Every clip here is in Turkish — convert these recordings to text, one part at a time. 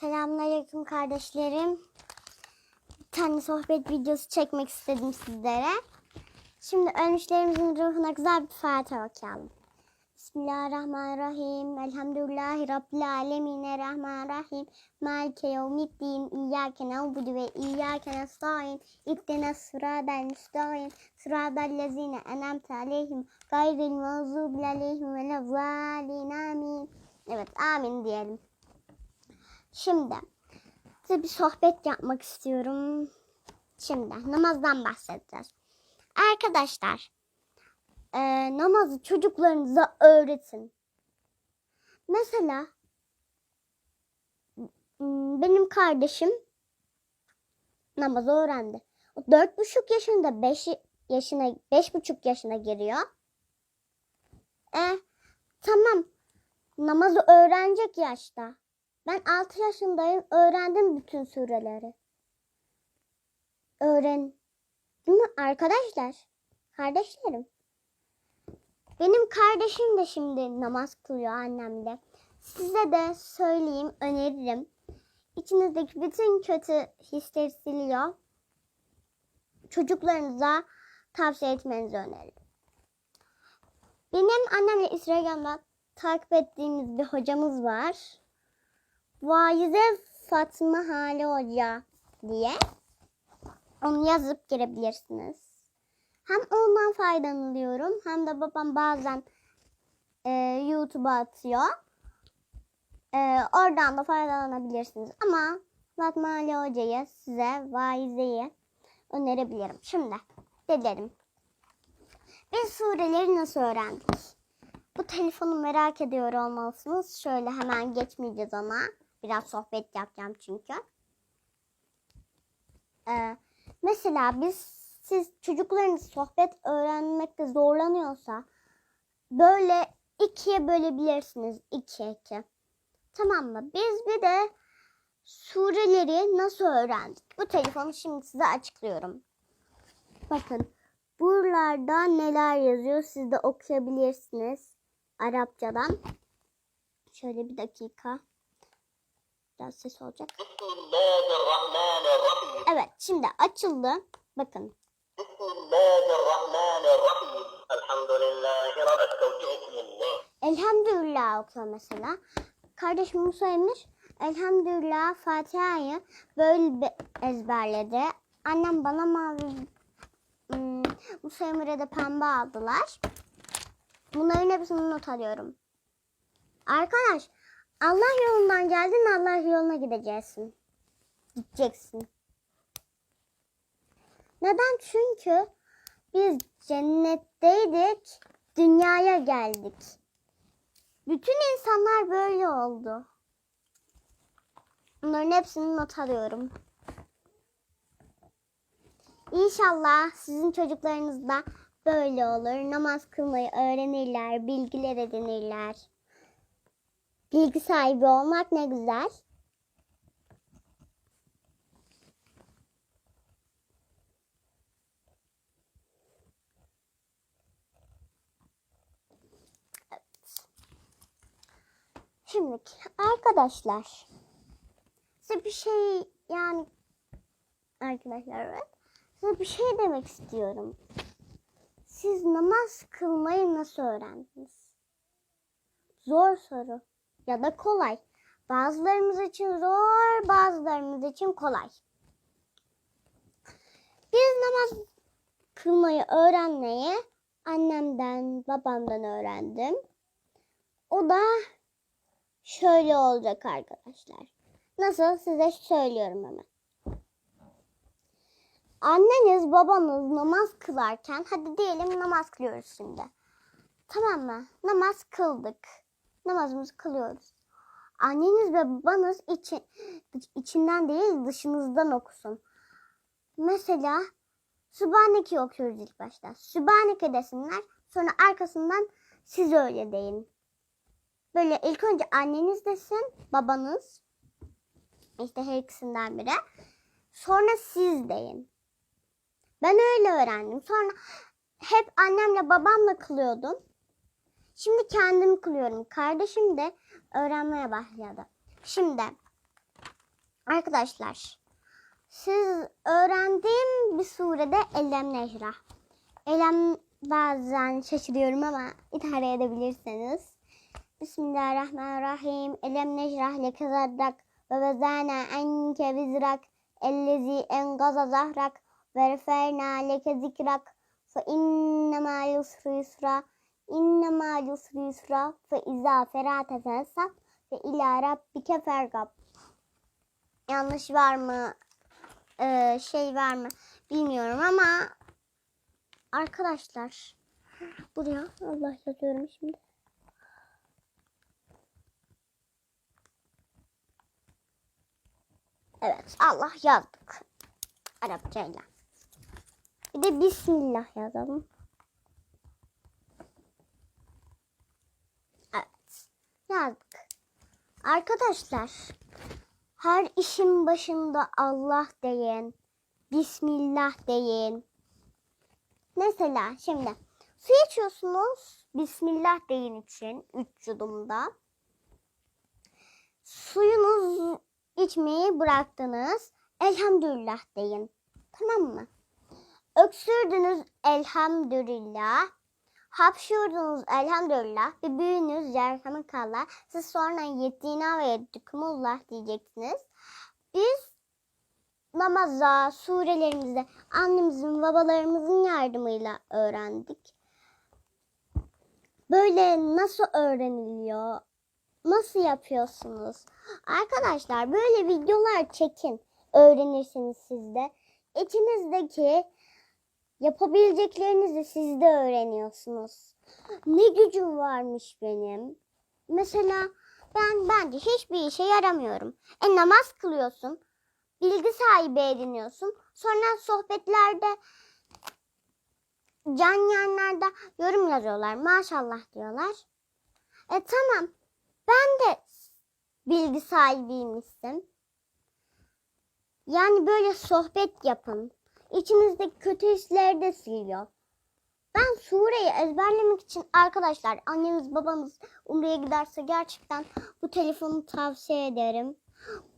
Selamünaleyküm kardeşlerim. Bir tane sohbet videosu çekmek istedim sizlere. Şimdi ölmüşlerimizin ruhuna güzel bir Fatiha okuyalım. Bismillahirrahmanirrahim. Elhamdülillahi Rabbil alemin. Rahmanirrahim. Malike yevmiddin. İyyâke na'budu ve iyyâke nestaîn. İhdina sıradel müstakîm. Sıradel lezîne enemte aleyhim. Gayril mağzubi aleyhim ve lezzâlin. Amin. Evet amin diyelim. Şimdi size bir sohbet yapmak istiyorum. Şimdi namazdan bahsedeceğiz. Arkadaşlar e, namazı çocuklarınıza öğretin. Mesela benim kardeşim namazı öğrendi. Dört buçuk yaşında beş yaşına beş buçuk yaşına giriyor. E tamam namazı öğrenecek yaşta. Ben 6 yaşındayım. Öğrendim bütün sureleri. Öğren. Değil mi arkadaşlar? Kardeşlerim. Benim kardeşim de şimdi namaz kılıyor annemle. Size de söyleyeyim, öneririm. İçinizdeki bütün kötü hisleri siliyor. Çocuklarınıza tavsiye etmenizi öneririm. Benim annemle Instagram'da takip ettiğimiz bir hocamız var. Vaize Fatma Hale Hoca diye onu yazıp girebilirsiniz. Hem ondan faydalanıyorum hem de babam bazen e, YouTube'a atıyor. E, oradan da faydalanabilirsiniz. Ama Fatma Ali Hoca'yı size vaizeyi önerebilirim. Şimdi dedim. Biz sureleri nasıl öğrendik? Bu telefonu merak ediyor olmalısınız. Şöyle hemen geçmeyeceğiz ona. Biraz sohbet yapacağım çünkü. Ee, mesela biz siz çocuklarınız sohbet öğrenmekte zorlanıyorsa böyle ikiye bölebilirsiniz. İki iki. Tamam mı? Biz bir de sureleri nasıl öğrendik? Bu telefonu şimdi size açıklıyorum. Bakın buralarda neler yazıyor siz de okuyabilirsiniz. Arapçadan. Şöyle bir dakika. Biraz ses olacak. Evet şimdi açıldı. Bakın. Elhamdülillah okuyor mesela. Kardeşim Musa Emir Elhamdülillah Fatiha'yı böyle ezberledi. Annem bana mavi hmm, Musa Emir'e de pembe aldılar. Bunların hepsini not alıyorum. Arkadaş Allah yolundan geldin Allah yoluna gideceksin. Gideceksin. Neden? Çünkü biz cennetteydik, dünyaya geldik. Bütün insanlar böyle oldu. Bunların hepsini not alıyorum. İnşallah sizin çocuklarınız da böyle olur. Namaz kılmayı öğrenirler, bilgiler edinirler. Bilgi sahibi olmak ne güzel. Şimdi arkadaşlar size bir şey yani arkadaşlar evet size bir şey demek istiyorum. Siz namaz kılmayı nasıl öğrendiniz? Zor soru ya da kolay. Bazılarımız için zor, bazılarımız için kolay. Biz namaz kılmayı öğrenmeyi annemden, babamdan öğrendim. O da şöyle olacak arkadaşlar. Nasıl size söylüyorum hemen. Anneniz babanız namaz kılarken hadi diyelim namaz kılıyoruz şimdi. Tamam mı? Namaz kıldık. Namazımızı kılıyoruz. Anneniz ve babanız için, içinden değil dışınızdan okusun. Mesela Sübhaneke okuyoruz ilk başta. Sübhaneke desinler. Sonra arkasından siz öyle deyin. Böyle ilk önce anneniz desin, babanız. İşte her ikisinden biri. Sonra siz deyin. Ben öyle öğrendim. Sonra hep annemle babamla kılıyordum. Şimdi kendim kılıyorum. Kardeşim de öğrenmeye başladı. Şimdi Arkadaşlar siz öğrendiğim bir surede Elem Necrah. Elem bazen şaşırıyorum ama idare edebilirseniz. Bismillahirrahmanirrahim. Elem necrah leke zadrak ve vezana enke vizrak ellezi engaza zahrak ve referna leke zikrak fe inne ma yusru yusra inne ma yusru yusra fe izâ ferate felsaf ve ilâ rabbike fergab. Yanlış var mı? Ee, şey var mı? Bilmiyorum ama arkadaşlar buraya Allah yazıyorum şimdi. Evet Allah yazdık. Arapçayla. Bir de Bismillah yazalım. Evet. Yazdık. Arkadaşlar her işin başında Allah deyin. Bismillah deyin. Mesela şimdi su içiyorsunuz. Bismillah deyin için 3 yudumda. Suyunuz içmeyi bıraktınız. Elhamdülillah deyin. Tamam mı? Öksürdünüz elhamdülillah. Hapşurdunuz elhamdülillah. Bir büyünüz yerhamekallah. Siz sonra yettiğine ve yettikumullah diyeceksiniz. Biz namaza, surelerimizde annemizin, babalarımızın yardımıyla öğrendik. Böyle nasıl öğreniliyor? Nasıl yapıyorsunuz? Arkadaşlar böyle videolar çekin. Öğrenirsiniz siz de. İçinizdeki yapabileceklerinizi siz de öğreniyorsunuz. Ne gücüm varmış benim. Mesela ben bence hiçbir işe yaramıyorum. E namaz kılıyorsun. Bilgi sahibi ediniyorsun. Sonra sohbetlerde can yanlarda yorum yazıyorlar. Maşallah diyorlar. E tamam. Ben de bilgi sahibiymişsin. Yani böyle sohbet yapın. İçinizdeki kötü hisleri de siliyor. Ben sureyi ezberlemek için arkadaşlar anneniz babanız umreye giderse gerçekten bu telefonu tavsiye ederim.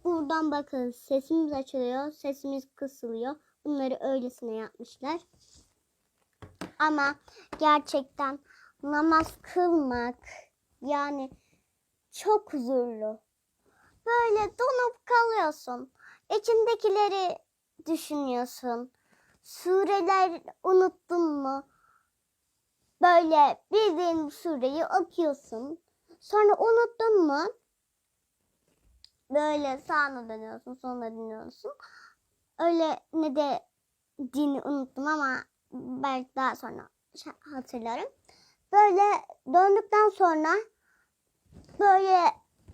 Buradan bakın sesimiz açılıyor, sesimiz kısılıyor. Bunları öylesine yapmışlar. Ama gerçekten namaz kılmak yani çok huzurlu. Böyle donup kalıyorsun. İçindekileri düşünüyorsun. Sureler unuttun mu? Böyle bildiğin sureyi okuyorsun. Sonra unuttun mu? Böyle sağına dönüyorsun, sonra dinliyorsun. Öyle ne de dini unuttum ama belki daha sonra hatırlarım. Böyle döndükten sonra böyle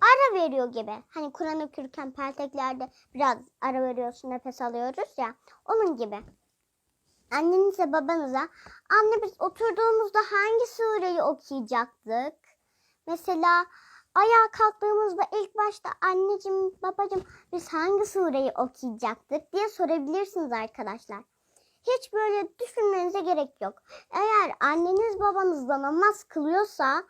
ara veriyor gibi. Hani Kur'an okurken pelteklerde biraz ara veriyorsun, nefes alıyoruz ya. Onun gibi. Annenize babanıza anne biz oturduğumuzda hangi sureyi okuyacaktık? Mesela ayağa kalktığımızda ilk başta anneciğim babacığım biz hangi sureyi okuyacaktık diye sorabilirsiniz arkadaşlar. Hiç böyle düşünmenize gerek yok. Eğer anneniz babanız da namaz kılıyorsa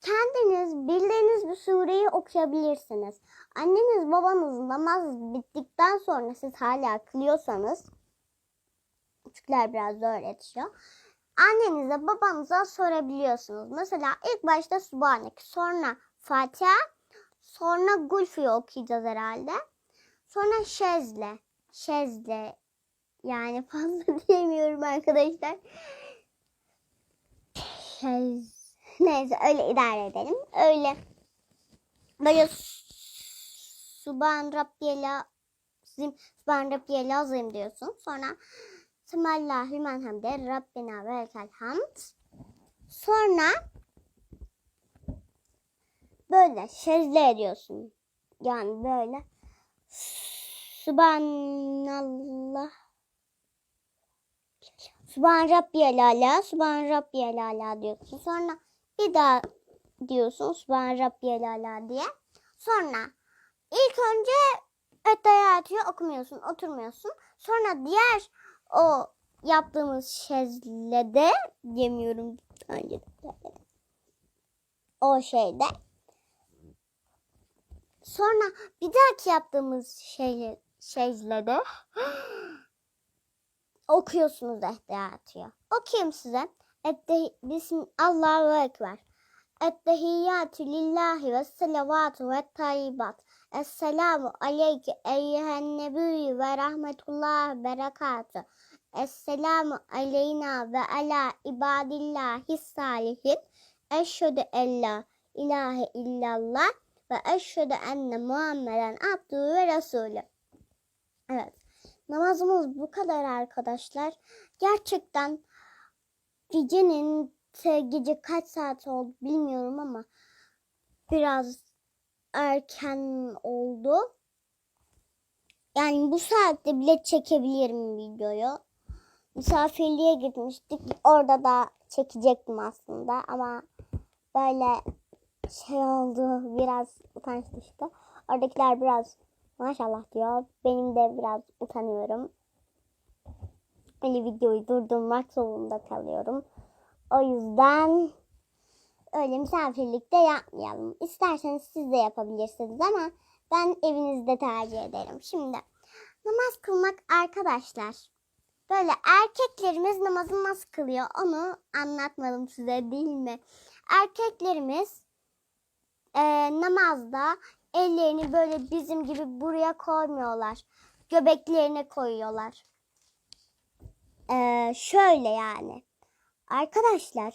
kendiniz bildiğiniz bir sureyi okuyabilirsiniz. Anneniz babanız namaz bittikten sonra siz hala kılıyorsanız küçükler biraz zor öğretiyor. Annenize babanıza sorabiliyorsunuz. Mesela ilk başta Subhanek, sonra Fatiha, sonra Gulfi'yi okuyacağız herhalde. Sonra Şezle. Şezle yani fazla diyemiyorum arkadaşlar. Şez. Neyse öyle idare edelim. Öyle böyle Subhan Rabbiyel Azim, Subhan Rabbiyel Azim diyorsun. Sonra Semallahü men hamde Rabbina ve lekel hamd. Sonra böyle şezle ediyorsun. Yani böyle Subhanallah Subhan Rabbiyel Ala, Subhan Rabbiyel Ala diyorsun. Sonra bir daha diyorsun Subhan Rabbiyel Ala diye. Sonra ilk önce Ettehiyatü'yü okumuyorsun, oturmuyorsun. Sonra diğer o yaptığımız şezlede diyemiyorum önce. O şeyde Sonra bir dahaki yaptığımız şey, şeylerde okuyorsunuz ehtiyatıyor. Okuyayım size. Ette, bism, Allahu Ekber. Ettehiyyatü lillahi ve salavatü ve tayyibat. Esselamu aleyke eyyühen nebiyyü ve rahmetullah berekatü. Esselamu aleyna ve ala ibadillahi salihin. Eşhedü en la ilahe illallah ve eşhedü enne Muhammeden abdühü ve resulü. Evet. Namazımız bu kadar arkadaşlar. Gerçekten gecenin gece kaç saat oldu bilmiyorum ama biraz erken oldu. Yani bu saatte bile çekebilirim videoyu. Misafirliğe gitmiştik. Orada da çekecektim aslında ama böyle şey oldu biraz utanç düştü. Oradakiler biraz maşallah diyor. Benim de biraz utanıyorum. Öyle videoyu durdurmak zorunda kalıyorum. O yüzden öyle misafirlikte yapmayalım. İsterseniz siz de yapabilirsiniz ama ben evinizde tercih ederim. Şimdi namaz kılmak arkadaşlar. Böyle erkeklerimiz namazı nasıl kılıyor onu anlatmadım size değil mi? Erkeklerimiz eee, namazda ellerini böyle bizim gibi buraya koymuyorlar. Göbeklerine koyuyorlar. Eee, şöyle yani. Arkadaşlar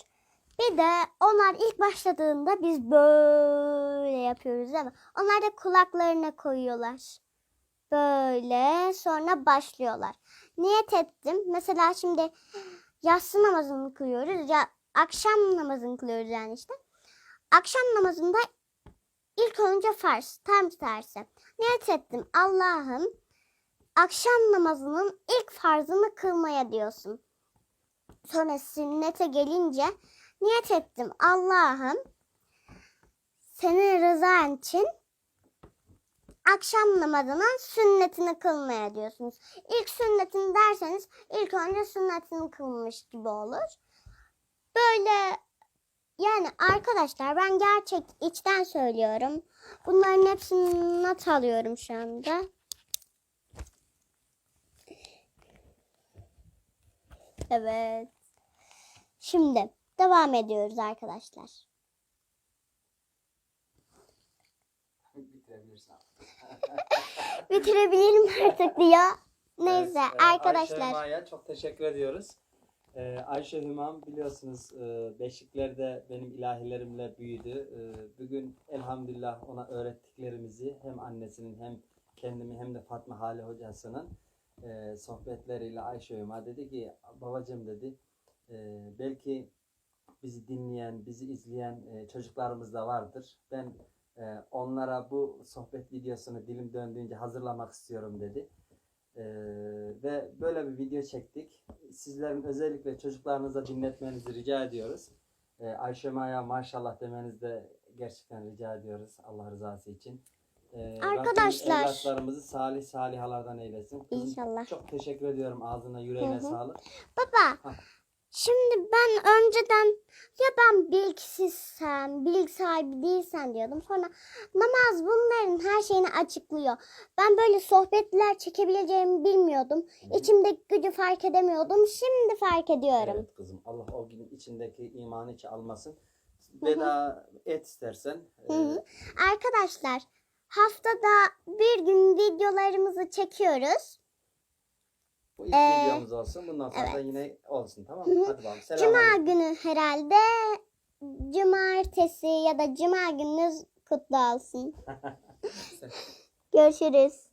bir de onlar ilk başladığında biz böyle yapıyoruz değil mi? Onlar da kulaklarına koyuyorlar. Böyle sonra başlıyorlar. Niyet ettim. Mesela şimdi yatsı namazını kılıyoruz. Ya akşam namazını kılıyoruz yani işte. Akşam namazında ilk önce farz, tam tersi. Niyet ettim. Allah'ım akşam namazının ilk farzını kılmaya diyorsun. Sonra sünnete gelince niyet ettim. Allah'ım senin rızan için akşam namazının sünnetini kılmaya diyorsunuz. İlk sünnetini derseniz ilk önce sünnetini kılmış gibi olur. Böyle yani arkadaşlar ben gerçek içten söylüyorum. Bunların hepsini not alıyorum şu anda. Evet. Şimdi devam ediyoruz arkadaşlar. Bitirebilirim artık diyor. Neyse Evet, e, Ayşe arkadaşlar. Maya çok teşekkür ediyoruz. Ee, Ayşe Hümam biliyorsunuz e, Beşikler'de benim ilahilerimle büyüdü. Ee, bugün elhamdülillah ona öğrettiklerimizi hem annesinin hem kendimi hem de Fatma Hale hocasının e, sohbetleriyle Ayşe Hüma dedi ki babacığım dedi e, belki bizi dinleyen, bizi izleyen e, çocuklarımız da vardır. Ben e, onlara bu sohbet videosunu dilim döndüğünce hazırlamak istiyorum dedi. Ee, ve böyle bir video çektik. Sizlerin özellikle çocuklarınıza dinletmenizi rica ediyoruz. Ee, Ayşe Maya maşallah demenizi de gerçekten rica ediyoruz Allah rızası için. Ee, Arkadaşlar. evlatlarımızı salih salihalardan eylesin. Kızım, İnşallah. Çok teşekkür ediyorum ağzına yüreğine sağlık. Baba Ha. Şimdi ben önceden ya ben bilgisizsem, bilgi sahibi değilsen diyordum. Sonra namaz bunların her şeyini açıklıyor. Ben böyle sohbetler çekebileceğimi bilmiyordum. İçimdeki gücü fark edemiyordum. Şimdi fark ediyorum. Evet kızım Allah o gün içindeki imanı hiç almasın. Veda et istersen. Hı hı. Arkadaşlar haftada bir gün videolarımızı çekiyoruz. Bu ilk Ee, videomuz olsun. Bundan sonra da evet. yine olsun tamam mı? Hadi bakalım. Cuma Selamünaleyküm. günü herhalde cumartesi ya da cuma gününüz kutlu olsun. Görüşürüz.